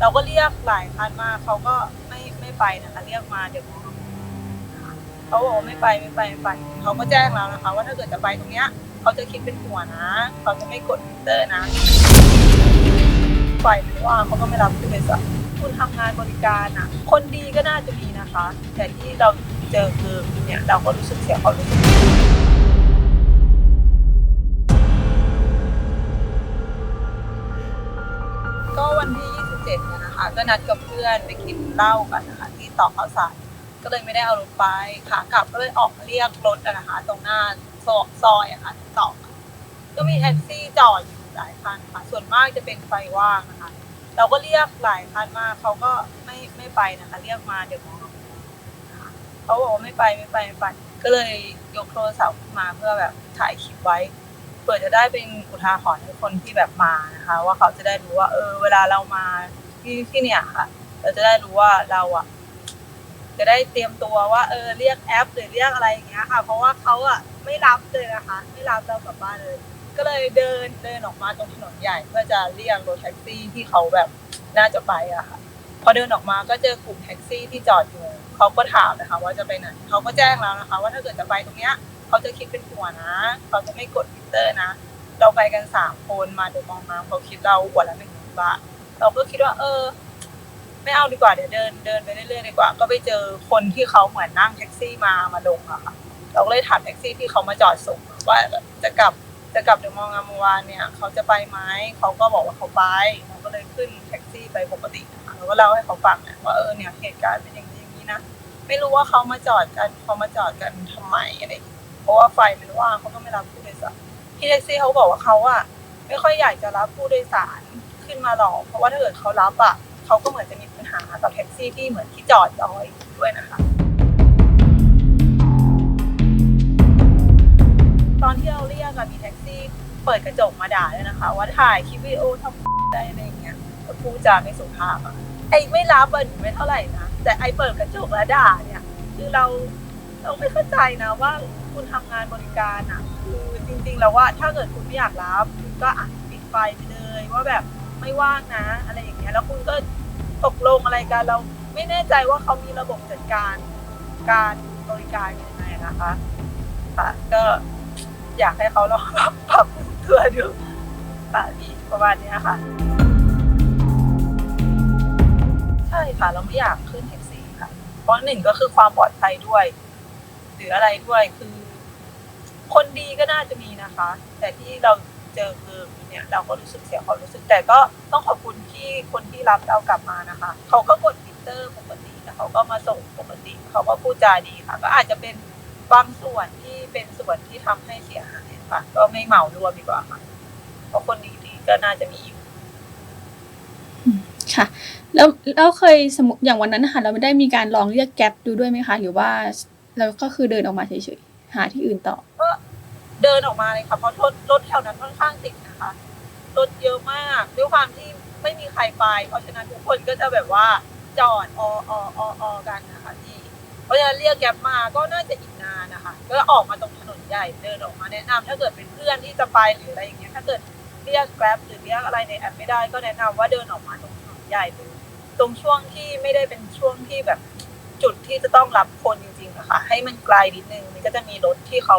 เราก็เรียกหลายคันมากเขาก็ไม่ไม่ไปนะคะเรียกมาเดี๋ยวเขาบอกว่าไม่ไปไม่ไปไม่ไปเขาก็แจ้งเรานะคะ ว่าถ้าเกิดจะไปตรงเนี้ยเขาจะคิดเป็นหัวนะเขาจะไม่กดมิเตอร์นะไฟไม่ว่างเขาก็ไม่รับผู้โดยสารคุณทำงานบริการอะ คนดีก็น่าจะมีนะคะ แต่ที่เราเจอคือเนี่ยเราก็รู้สึกเสียความรู้สึก็นัดกับเพื่อนไปกินเหล้ากันนะคะที่ต่อข้าวสารก็เลยไม่ได้เอารถไปขากลับก็เลยออกมาเรียกรถนะคะตรงหน้าซอยอยอะค่ะต่อก็มีแท็กซี่จอดอยู่หลายคันค่ะส่วนมากจะเป็นไฟว่างนะคะเราก็เรียกหลายคันมากเขาก็ไม่ไม่ไปนะคะ เรียกมาเดี๋ยวมองเขาบอกว่าไม่ไปไม่ไปไม่ไป ก็เลยยกโทรศัพท์มาเพื่อแบบถ่ายคลิปไว้เผื่อจะได้เป็นอุทาหรณ์ให้คนที่แบบมานะคะ ว่าเขาจะได้รู้ว่า เออ เวลาเรามา ที่ที่เนี่ยค่ะ เราจะได้รู้ว่าเราอะ จะได้เตรียมตัวว่า เออเรียกแอป หรือเรียกอะไรอย่างเงี้ยค่ะ เพราะว่าเขาอะไม่รับเลยนะคะ ไม่รับเรากลับบ้านเลย ก็เลยเดินเดินออกมาตรงถนนใหญ่ เพื่อจะเรียกรถแท็กซี่ที่เขาแบบน่าจะไปอะค่ะ พอเดินออกมาก็เจอกลุ่มแท็กซี่ที่จอดอยู่เขาก็ถามนะคะ ว่าจะไปไหนเขาก็แจ้งแล้วนะคะ ว่าถ้าเกิดจะไปตรงเนี้ยเขาจะคิดเป็นหัวนะเขาจะไม่กดมิเตอร์นะ เราไปกันสามคนมาเดี๋ยวมองน้ำเขาคิดเราหัวละหนึ่งบาท เราก็คิดว่า เออ ไม่เอาดีกว่าเดี๋ยวเดินเดินไปเรื่อยๆดีกว่า ก็ไปเจอคนที่เขาเหมือนนั่งแท็กซี่มามาลงอะค่ะ เราก็เลยถามแท็กซี่ที่เขามาจอดส่งว่าจะกลับจะกลับเดี๋ยวมองงามวานเนี่ย เขาจะไปไหมเขาก็บอกว่าเขาไปเราก็เลยขึ้นแท็กซี่ไปปกตินะคะเราก็เล่าให้เขาฟังนะว่าเออเนี่ยเหตุการณ์เป็นอย่างนี้อย่างนี้นะไม่รู้ว่าเขามาจอดกันเขามาจอดกันทำไมอะไรเงี้ยเพราะว่าไฟมันว่างเขาก็ไม่รับผู้โดยสารพี่แท็กซี่เขาบอกว่าเขาอะไม่ค่อยอยากจะรับผู้โดยสาร ขึ้นมาหรอกเพราะว่าถ้าเกิดเขารับอะเขาก็เหมือนจะมีปัญหากับแท็กซี่ที่เหมือนที่จอดเอาไว้ด้วยนะคะ ตอนที่เราเรียกอะมีแท็กซี่เปิดกระจกมาด่าเลยนะคะ ว่าถ่ายคลิปวิดีโอทำได้อะไรอย่างเงี้ยก็พูดจาไม่สุภาพอะไอ้ไม่รับอะหนูไม่เท่าไหร่นะแต่ไอ้เปิดกระจกแล้วด่าเนี่ยคือเราเราไม่เข้าใจนะว่าคุณทำงานบริการอะคือจริงๆแล้วว่าถ้าเกิดคุณไม่อยากรับคุณก็อะปิดไฟไปเลยว่าแบบ ไม่ว่างนะ อะไรอย่างเงี้ยแล้วคุณก็ตกลงอะไรกันเราไม่แน่ใจว่าเขามีระบบจัดการการบริการยังไงนะคะค่ะก็อยากให้เขาลองปรับตัวดูค่ะพี่ประมาณนี้ค่ะ ใช่ค่ะเราไม่อยากขึ้นแท็กซี่ค่ะ เพราะหนึ่งก็คือความปลอดภัยด้วย หรืออะไรด้วยคือ คนดีก็น่าจะมีนะคะ แต่ที่เรา เจอคือเนี่ยเราก็รู้สึกเสียความรู้สึกแต่ก็ต้องขอบคุณที่คนที่รับเรากลับมานะคะเขาก็กดมิเตอร์ปกติแต่เขาก็มาส่งปกติเขาก็พูดจาดีค่ะ ก็อาจจะเป็นบางส่วนที่เป็นส่วนที่ทำให้เสียหายค่ะ ก็ไม่เหมารวมดีกว่าค่ะเพราะคนดีๆก็น่าจะมีอยู่ค่ะ แล้วแล้วเคยสมมติอย่างวันนั้นนะคะเราไม่ได้มีการลองเรียกแก๊ปดูด้วยไหมคะ หรือว่าเราก็คือเดินออกมาเฉยๆหาที่อื่นต่อก็ เดินออกมาเลยค่ะเพราะรถรถแถวนั้นค่อนข้างติดนะคะรถเยอะมากด้วยความที่ไม่มีใครไป เพราะฉะนั้นทุกคนก็จะแบบว่าจอดออออออกันนะคะที่เพราะฉะนั้นเรียกแก๊ปมาก็น่าจะอีกนานนะคะก็ออกมาตรงถนนใหญ่เดินออกมาแนะนำถ้าเกิดเป็นเพื่อนที่จะไปหรืออะไรอย่างเงี้ยถ้าเกิดเรียกแกร็บหรือเรียกอะไรในแอปไม่ได้ก็แนะนำว่าเดินออกมาตรงถนนใหญ่เลยตรงช่วงที่ไม่ได้เป็นช่วงที่แบบจุดที่จะต้องรับคนจริงๆอะคะให้มันไกลนิดนึงมันก็จะมีรถที่เขา